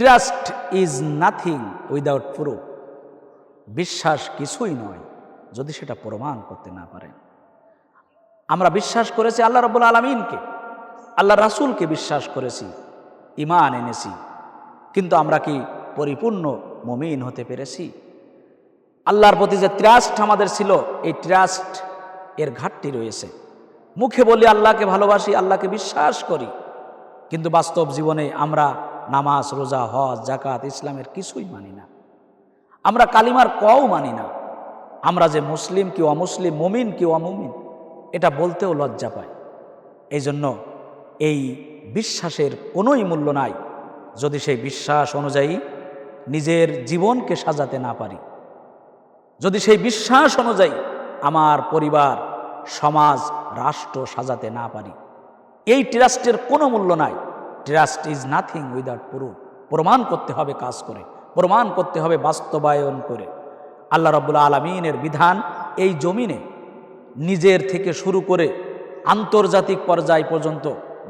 Trust is nothing without proof বিশ্বাস কিছুই নয় যদি সেটা প্রমাণ করতে না পারেন। আমরা বিশ্বাস করেছি আল্লাহ রব্বুল আলমিনকে, আল্লাহ রাসুলকে বিশ্বাস করেছি ইমান এনেছি। কিন্তু আমরা কি পরিপূর্ণ মমিন হতে পেরেছি? আল্লাহর প্রতি যে ট্রাস্ট আমাদের ছিল, এই ট্রাস্ট এর ঘাটতি রয়েছে। মুখে বলি, আল্লাহকে ভালোবাসি, আল্লাহকে বিশ্বাস করি। কিন্তু বাস্তব জীবনে আমরা নামাজ, রোজা, হজ জাকাত ইসলামের কিছুই মানি না। আমরা কালিমার কও মানি না। আমরা যে মুসলিম কি অমুসলিম, মুমিন কি অমুমিন, এটা বলতেও লজ্জা পায়। এই জন্য এই বিশ্বাসের কোনোই মূল্য নাই যদি সেই বিশ্বাস অনুযায়ী নিজের জীবনকে সাজাতে না পারি। যদি সেই বিশ্বাস অনুযায়ী আমার পরিবার, সমাজ, রাষ্ট্র সাজাতে না পারি। এই ট্রাস্টের কোনো মূল্য নাই। Trust is nothing without proof. প্রমাণ করতে হবে কাজ করে। প্রমাণ করতে হবে বাস্তবায়ন করে। আল্লাহ রব্বুল্লা আলমিনের বিধান এই জমিনে নিজের থেকে শুরু করে আন্তর্জাতিক পর্যায় পর্যন্ত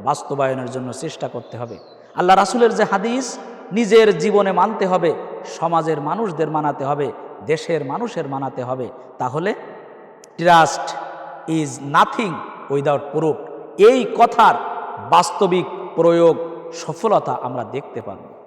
বাস্তবায়নের জন্য চেষ্টা করতে হবে। আল্লাহ রাসুলের যে হাদিস, নিজের জীবনে মানতে হবে, সমাজের মানুষদের মানাতে হবে, দেশের মানুষের মানাতে হবে, তাহলে trust is nothing without proof. এই কথার বাস্তবিক প্রয়োগ সফলতা আমরা দেখতে পাবো।